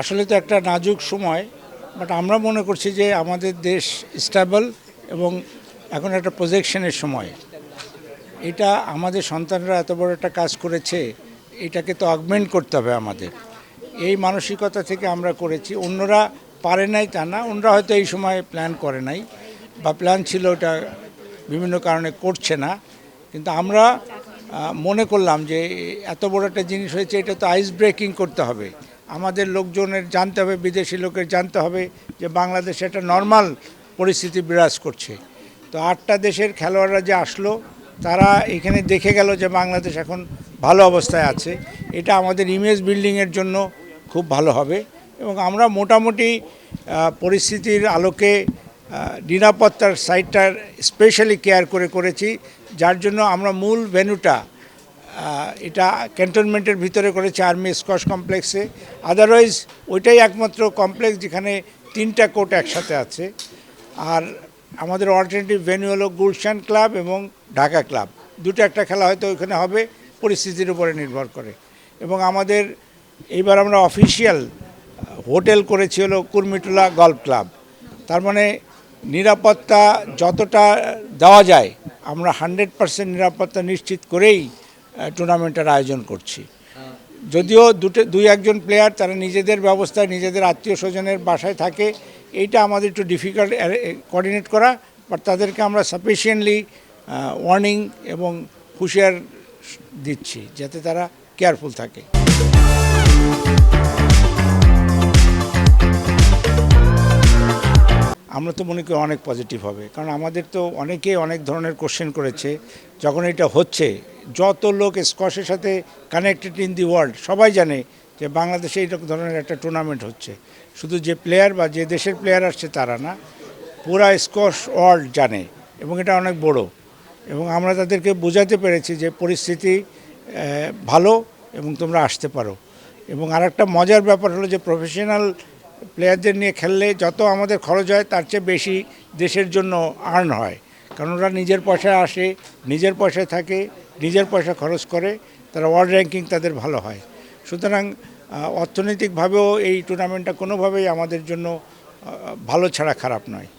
আসলে তো একটা নাজুক সময় বাট আমরা মনে করছি যে আমাদের দেশ স্টেবল এবং এখন একটা প্রজেকশনের সময়। এটা আমাদের সন্তানরা এত বড় একটা কাজ করেছে, এটাকে তো অগমেন্ট করতে হবে আমাদের। এই মানসিকতা থেকে আমরা করেছি, অন্যরা পারে নাই তা না, অন্যরা হয়তো এই সময় প্ল্যান করে নাই, বা প্ল্যান ছিল ওটা বিভিন্ন কারণে করছে না, কিন্তু আমরা মনে করলাম যে এত বড় একটা জিনিস হয়েছে, এটা তো আইস ব্রেকিং করতে হবে। আমাদের লোকজনের জানতে হবে, বিদেশি লোকের জানতে হবে যে বাংলাদেশে একটা নর্মাল পরিস্থিতি বিরাজ করছে। তো আটটা দেশের খেলোয়াড়রা যে আসলো, তারা এখানে দেখে গেল যে বাংলাদেশ এখন ভালো অবস্থায় আছে। এটা আমাদের ইমেজ বিল্ডিংয়ের জন্য খুব ভালো হবে এবং আমরা মোটামুটি পরিস্থিতির আলোকে নিরাপত্তার সাইডটার স্পেশালি কেয়ার করে করেছি, যার জন্য আমরা মূল ভেন্যুটা এটা ক্যান্টনমেন্টের ভিতরে করেছে আর্মি স্কোয়াশ কমপ্লেক্সে আদারওয়াইজ ওইটাই একমাত্র কমপ্লেক্স যেখানে তিনটা কোর্ট একসাথে আছে। আর আমাদের অল্টারনেটিভ ভেন্যু হলো গুলশান ক্লাব এবং ঢাকা ক্লাব দুটো একটা খেলা হয়তো ওইখানে হবে, পরিস্থিতির উপরে নির্ভর করে। এবং আমাদের এইবার আমরা অফিসিয়াল হোটেল করেছি হলো কুর্মিটোলা গল্ফ ক্লাব তার মানে নিরাপত্তা যতটা দেওয়া যায়, আমরা হান্ড্রেড পার্সেন্ট নিরাপত্তা নিশ্চিত করেই টুর্নামেন্টের আয়োজন করছি। যদিও দুটো, দুই একজন প্লেয়ার তারা নিজেদের ব্যবস্থায় নিজেদের আত্মীয় স্বজনের বাসায় থাকে, এইটা আমাদের একটু ডিফিকাল্ট কোঅর্ডিনেট করা বাট তাদেরকে আমরা সাফিসিয়েন্টলি ওয়ার্নিং এবং হুঁশিয়ার দিচ্ছি, যাতে তারা কেয়ারফুল থাকে। আমরা তো মনে করি অনেক পজিটিভ হবে। কারণ আমাদের তো অনেকেই অনেক ধরনের কোশ্চেন করেছে, যখন এটা হচ্ছে, যত লোক স্কোয়াশের সাথে কানেক্টেড ইন দি ওয়ার্ল্ড সবাই জানে যে বাংলাদেশে এই ধরনের একটা টুর্নামেন্ট হচ্ছে। শুধু যে প্লেয়ার বা যে দেশের প্লেয়ার আসছে তারা না, পুরা স্কোয়াশ ওয়ার্ল্ড জানে এবং এটা অনেক বড়। এবং আমরা তাদেরকে বোঝাতে পেরেছি যে পরিস্থিতি ভালো এবং তোমরা আসতে পারো। এবং আরেকটা মজার ব্যাপার হলো যে প্রফেশনাল প্লেয়ারদের নিয়ে খেললে যত আমাদের খরচ হয়, তার চেয়ে বেশি দেশের জন্য আর্ন হয়। কারণ ওরা নিজের পয়সায় আসে, নিজের পয়সায় থাকে, নিজের পয়সা খরচ করে, তারা ওয়ার্ল্ড র্যাঙ্কিং তাদের ভালো হয়। সুতরাং অর্থনৈতিকভাবেও এই টুর্নামেন্টটা কোনোভাবেই আমাদের জন্য ভালো ছাড়া খারাপ নয়।